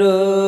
Oh.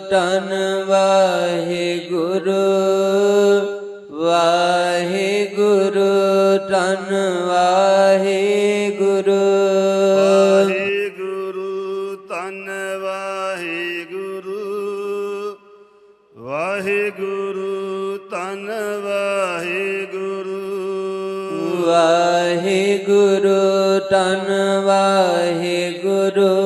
ਤਨ ਵਾਹਿਗੁਰੂ ਵਾਹਿਗੁਰੂ ਤਨ ਵਾਹਿਗੁਰੂ। ਵਾਹਿਗੁਰੂ ਤਨ ਵਾਹਿਗੁਰੂ ਵਾਹਿਗੁਰੂ ਤਨ ਵਾਹਿਗੁਰੂ। ਵਾਹਿਗੁਰੂ ਤਨ ਵਾਹਿਗੁਰੂ।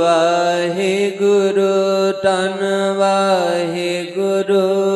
ਵਾਹਿਗੁਰੂ ਤਨ ਵਾਹਿਗੁਰੂ।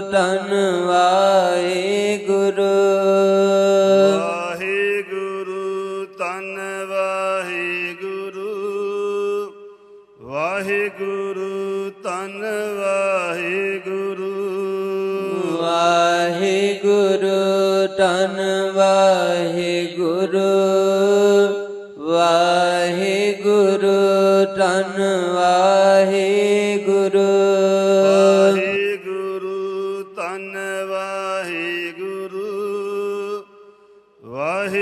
टन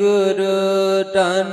ਗੁਰੂ ਤਨ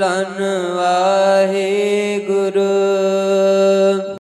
ਵਾਹਿਗੁਰੂ ਵਾਹਿਗੁਰੂ ਤਨ ਵਾਹਿਗੁਰੂ